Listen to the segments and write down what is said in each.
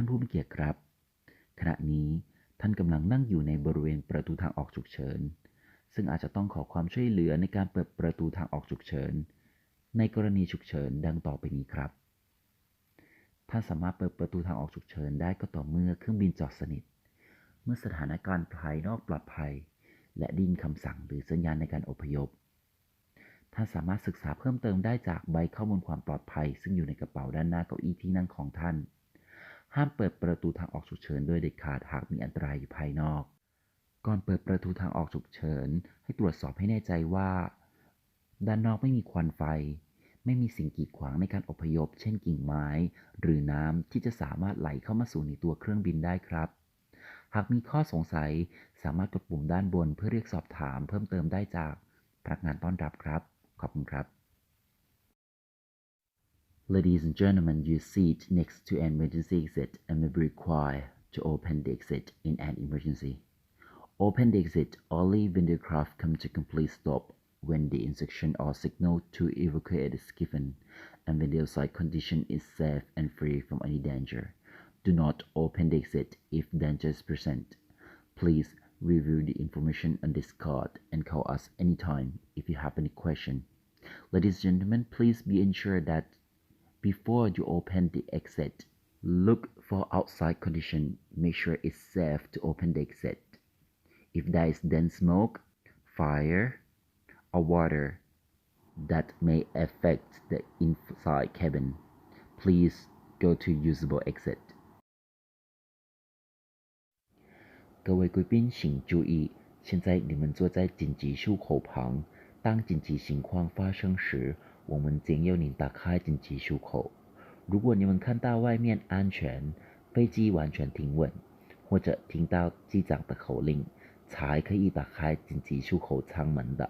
ท่านผู้มีเกียรติครับ ขณะนี้ท่านกำลังนั่งอยู่ในบริเวณประตูทางออกฉุกเฉิน ซึ่งอาจจะต้องขอความช่วยเหลือในการเปิดประตูทางออกฉุกเฉิน ในกรณีฉุกเฉินดังต่อไปนี้ครับ ท่านสามารถเปิดประตูทางออกฉุกเฉินได้ก็ต่อเมื่อเครื่องบินจอดสนิท เมื่อสถานการณ์ภายนอกปลอดภัย และไดยินคำสั่งหรือสัญญาณในการอพยพ ท่านสามารถศึกษาเพิ่มเติมได้จากใบข้อมูลความปลอดภัย ซึ่งอยู่ในกระเป๋าด้านหน้าเก้าอี้ที่นั่งของท่าน ห้ามเปิดประตูทางออกฉุกเฉินโดยเด็ดขาดหากมีอันตรายอยู่ภายนอก ก่อนเปิดประตูทางออกฉุกเฉิน ให้ตรวจสอบให้แน่ใจว่า ด้านนอกไม่มีควันไฟ ไม่มีสิ่งกีดขวางในการอพยพ เช่นกิ่งไม้ หรือน้ำที่จะสามารถไหลเข้ามาสู่ในตัวเครื่องบินได้ครับ หากมีข้อสงสัยสามารถกดปุ่มด้านบนเพื่อเรียกสอบถามเพิ่มเติมได้จากพนักงานต้อนรับครับ ขอบคุณครับ Ladies and gentlemen, your seat next to an emergency exit and may be required to open the exit in an emergency. Open the exit only when the aircraft comes to complete stop when the instruction or signal to evacuate is given and when the outside condition is safe and free from any danger. Do not open the exit if danger is present. Please review the information on this card and call us anytime if you have any question. Ladies and gentlemen, please be ensured that before you open the exit, look for outside condition. Make sure it's safe to open the exit. If there is dense smoke, fire, or water that may affect the inside cabin, please go to usable exit. 各位贵宾请注意，现在你们坐在紧急出口旁。当紧急情况发生时， 我们将要您打开紧急出口。如果你们看到外面安全，飞机完全停稳，或者听到机长的口令，才可以打开紧急出口舱门的。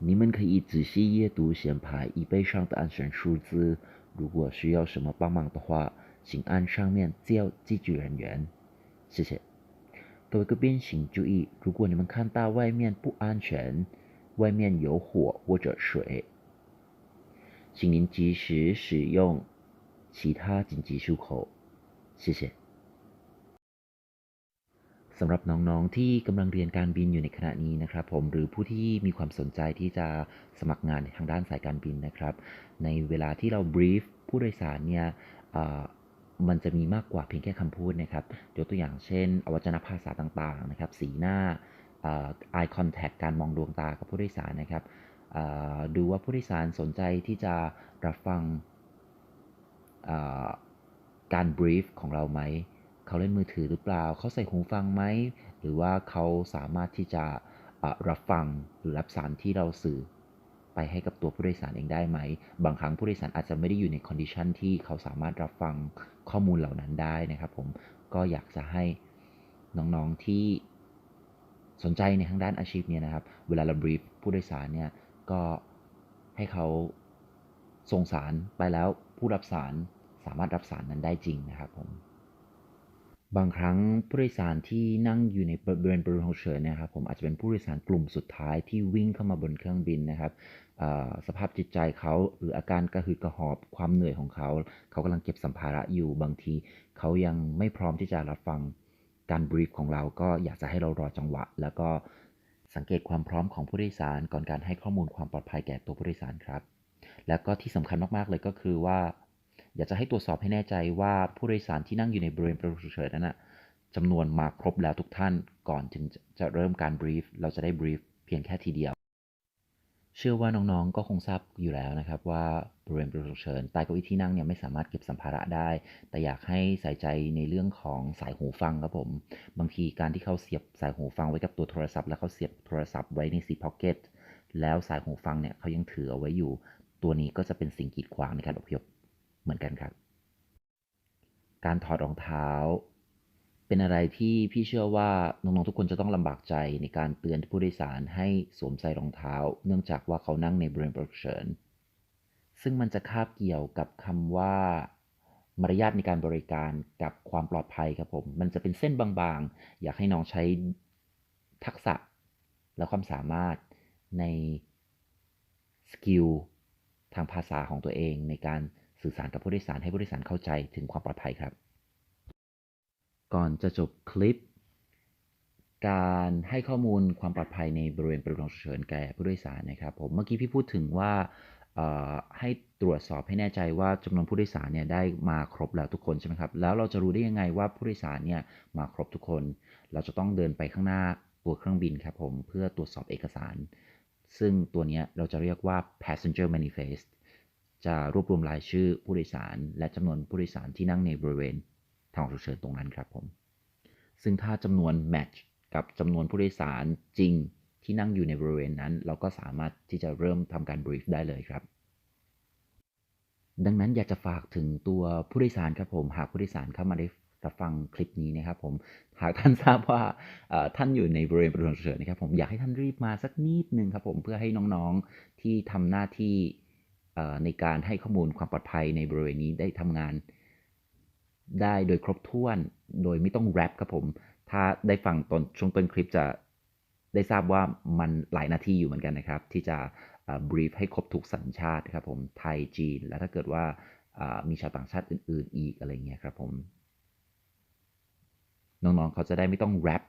你们可以仔细阅读显牌椅背上的安全数字。如果需要什么帮忙的话，请按上面叫机组人员。谢谢。各位贵宾请注意，如果你们看到外面不安全，外面有火或者水，请您及时使用其他紧急出口。谢谢。สำหรับน้องๆที่กำลังเรียนการบินอยู่ในขณะนี้นะครับผมหรือผู้ที่มีความสนใจที่จะสมัครงานทางด้านสายการบินนะครับ ในเวลาที่เรา brief ผู้โดยสารเนี่ยมันจะมีมากกว่าเพียงแค่คำพูดนะครับยกตัวอย่างเช่น อวัจนภาษาต่างๆนะครับ สีหน้า eye contact การมองดวงตากับผู้โดยสารนะครับดูว่าผู้โดยสารสนใจที่จะรับฟังการ brief ของเราไหม เขาเล่นมือถือหรือเปล่า เขาใส่หูฟังไหม หรือว่าเขาสามารถที่จะรับฟังหรือรับสารที่เราสื่อไปให้กับตัวผู้โดยสารเองได้ไหม บางครั้งผู้โดยสารอาจจะไม่ได้อยู่ในคอนดิชันที่เขาสามารถรับฟังข้อมูลเหล่านั้นได้นะครับผม ก็อยากจะให้น้องๆที่ สนใจในทางด้านอาชีพเนี้นะครับ เวลาเราบรีฟผู้โดยสารเนี่ยก็ให้เขาส่งสารไปแล้วผู้รับสารสามารถรับสารนั้นได้จริงนะครับผมบางครั้งผู้โดยสารที่นั่งอยู่ในบริเวณบริเวณฉุกเฉินนะครับผมอาจจะเป็นผู้โดยสารกลุ่มสุดท้ายที่วิ่งเข้ามาบนเครื่องบินนะครับสภาพจิตใจเขาหรืออาการกระหืดกระหอบความเหนื่อยของเขา เขากำลังเก็บสัมภาระอยู่บางที เขายังไม่พร้อมที่จะรับฟัง การบรีฟของเราก็อยากจะให้เรารอจังหวะ แล้วก็สังเกตความพร้อมของผู้โดยสารก่อนการให้ข้อมูลความปลอดภัยแก่ตัวผู้โดยสารครับ แล้วก็ที่สำคัญมากๆเลยก็คือว่า อยากจะให้ตรวจสอบให้แน่ใจว่าผู้โดยสารที่นั่งอยู่ในบริเวณประตูฉุกเฉินนั้นนะจำนวนมาครบแล้วทุกท่านก่อนถึงจะเริ่มการบรีฟเราจะได้บรีฟเพียงแค่ทีเดียว เชื่อว่าน้องๆ ก็คงทราบอยู่แล้วนะครับ ว่าบริเวณประตูฉุกเฉินใต้เก้าอี้ที่นั่งเนี่ยไม่สามารถเก็บสัมภาระได้ แต่อยากให้ใส่ใจในเรื่องของสายหูฟังครับผม บางทีการที่เขาเสียบสายหูฟังไว้กับตัวโทรศัพท์ แล้วเขาเสียบโทรศัพท์ไว้ในซีพ็อกเก็ตแล้วสายหูฟังเนี่ยเขายังถือเอาไว้อยู่ ตัวนี้ก็จะเป็นสิ่งกีดขวางในการอพยพเหมือนกันครับ การถอดรองเท้า เป็นอะไรที่พี่เชื่อว่าน้องๆทุกคนจะต้องลำบากใจในการเตือนผู้โดยสารให้สวมใส่รองเท้า เนื่องจากว่าเขานั่งในบริเวณฉุกเฉินซึ่งมันจะคาบเกี่ยวกับคำว่ามารยาทในการบริการกับความปลอดภัยครับผม มันจะเป็นเส้นบางๆ อยากให้น้องใช้ทักษะและความสามารถในสกิลทางภาษาของตัวเอง ในการสื่อสารกับผู้โดยสารให้ผู้โดยสารเข้าใจถึงความปลอดภัยครับ ก่อนจะจบคลิป การให้ข้อมูลความปลอดภัยในบริเวณประตูฉุกเฉินแก่ผู้โดยสารนะครับผมเมื่อกี้พี่พูดถึงว่าให้ตรวจสอบให้แน่ใจว่าจำนวนผู้โดยสารเนี่ยได้มาครบแล้วทุกคนใช่ไหมครับ แล้วเราจะรู้ได้ยังไงว่าผู้โดยสารเนี่ยมาครบทุกคน เราจะต้องเดินไปข้างหน้าตัวเครื่องบินครับผมเพื่อตรวจสอบเอกสาร ซึ่งตัวนี้เราจะเรียกว่า passenger manifest จะรวบรวมรายชื่อผู้โดยสาร และจำนวนผู้โดยสารที่นั่งในบริเวณ ทางฉุกเฉินตรงนั้นครับผม ซึ่งถ้าจำนวน match กับจำนวนผู้โดยสารจริงที่นั่งอยู่ในบริเวณนั้น เราก็สามารถที่จะเริ่มทำการ brief ได้เลยครับ ดังนั้นอยากจะฝากถึงตัวผู้โดยสารครับผม หากผู้โดยสารเข้ามาได้รับฟังคลิปนี้นะครับผม หากท่านทราบว่าท่านอยู่ในบริเวณประตูฉุกเฉินนะครับผมอยากให้ท่านรีบมาสักนิดนึงครับผมเพื่อให้น้องๆที่ทำหน้าที่ในการให้ข้อมูลความปลอดภัยในบริเวณนี้ได้ทำงาน ได้โดยครบถ้วน โดยไม่ต้องแรปครับผม ถ้าได้ฟังตอนช่วงต้นคลิปจะได้ทราบว่ามันหลายนาทีอยู่เหมือนกันนะครับ ที่จะบรีฟให้ครบทุกสัญชาติครับผมไทยจีน แล้วถ้าเกิดว่าอ่ามีชาวต่างชาติอื่น ๆ อีกอะไรเงี้ยครับผมน้อง ๆ เขาจะได้ไม่ต้องแรป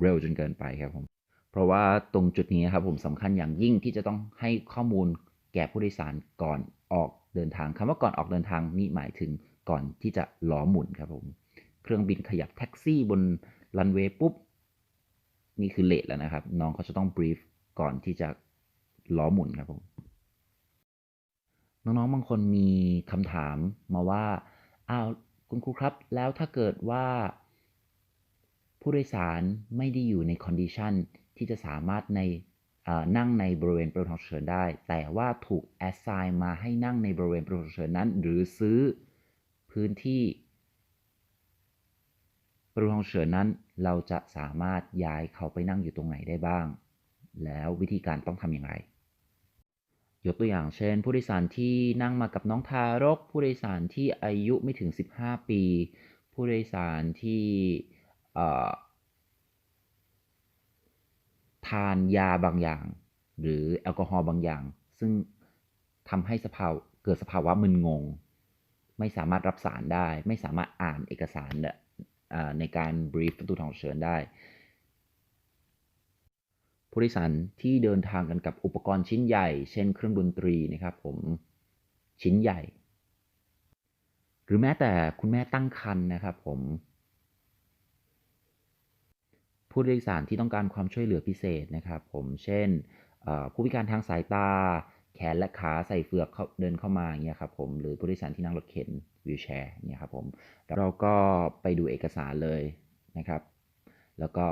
เร็วจนเกินไปครับผม เพราะว่าตรงจุดนี้ครับผมสำคัญอย่างยิ่งที่จะต้องให้ข้อมูลแก่ผู้โดยสารก่อนออกเดินทางคำว่าก่อนออกเดินทางนี่หมายถึง ก่อนที่จะล้อหมุนครับผม เครื่องบินขยับแท็กซี่บนรันเวย์ปุ๊บ นี่คือเลทแล้วนะครับ น้องเขาจะต้องบรีฟก่อนที่จะล้อหมุนครับผม น้องๆบางคนมีคำถามมาว่าอ้าวคุณครูครับ แล้วถ้าเกิดว่า ผู้โดยสารไม่ได้อยู่ในคอนดิชันที่จะสามารถในนั่งในบริเวณประตูฉุกเฉินได้ แต่ว่าถูกแอสไซน์มาให้นั่งในบริเวณประตูฉุกเฉินนั้น หรือซื้อ พื้นที่ประตูฉุกเฉินนั้นเราจะสามารถย้ายเขาไปนั่งอยู่ตรงไหนได้บ้าง แล้ววิธีการต้องทำอย่างไร ยกตัวอย่างเช่น ผู้โดยสารที่นั่งมากับน้องทารก ผู้โดยสารที่อายุไม่ถึง 15 ปี ผู้โดยสารที่ทานยาบางอย่าง หรือแอลกอฮอล์บางอย่าง ซึ่งทำให้สภาวะเกิดสภาวะมึนงง ไม่สามารถรับสารได้ ไม่สามารถอ่านเอกสารในการบรีฟประตูทางเฉินได้ ผู้โดยสารที่เดินทางกันกับอุปกรณ์ชิ้นใหญ่ เช่นเครื่องดนตรีนะครับผมชิ้นใหญ่ หรือแม้แต่คุณแม่ตั้งครรภ์นะครับผม ผู้โดยสารที่ต้องการความช่วยเหลือพิเศษนะครับผมเช่นผู้พิการทางสายตา แขนและขาใส่เฟือกเขาเดินเข้ามาอย่างเงี้ยครับผมหรือผู้โดยสารที่นั่งรถเข็นวีลแชร์เนี่ยครับผมเราก็ไปดูเอกสารเลยนะครับ แล้วก็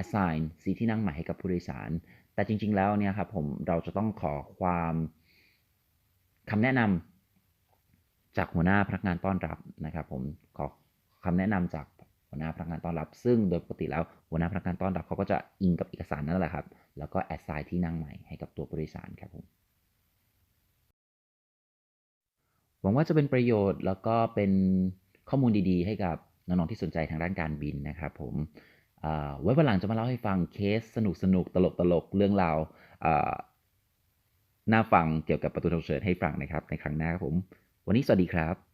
assign ซีที่นั่งใหม่ให้กับผู้โดยสาร แต่จริง ๆ แล้วเนี่ยครับผมเราจะต้องขอความคำแนะนำจากหัวหน้าพนักงานต้อนรับนะครับ ผมขอคำแนะนำจาก หัวหน้าพนักงานต้อนรับ ซึ่งโดยปกติแล้วหัวหน้าพนักงานต้อนรับเขาก็จะอิงกับเอกสารนั่นแหละครับ แล้วก็ assign ที่นั่งใหม่ให้กับตัวผู้โดยสารครับผมหวังว่าจะเป็นประโยชน์แล้วก็เป็นข้อมูลดีๆ ให้กับน้องๆที่สนใจทางด้านการบินนะครับผมไว้วันหลังจะมาเล่าให้ฟังเคสสนุกๆตลกๆเรื่องราวน่าฟังเกี่ยวกับประตูฉุกเฉินให้ฟังนะครับในครั้งหน้าครับผม วันนี้สวัสดีครับ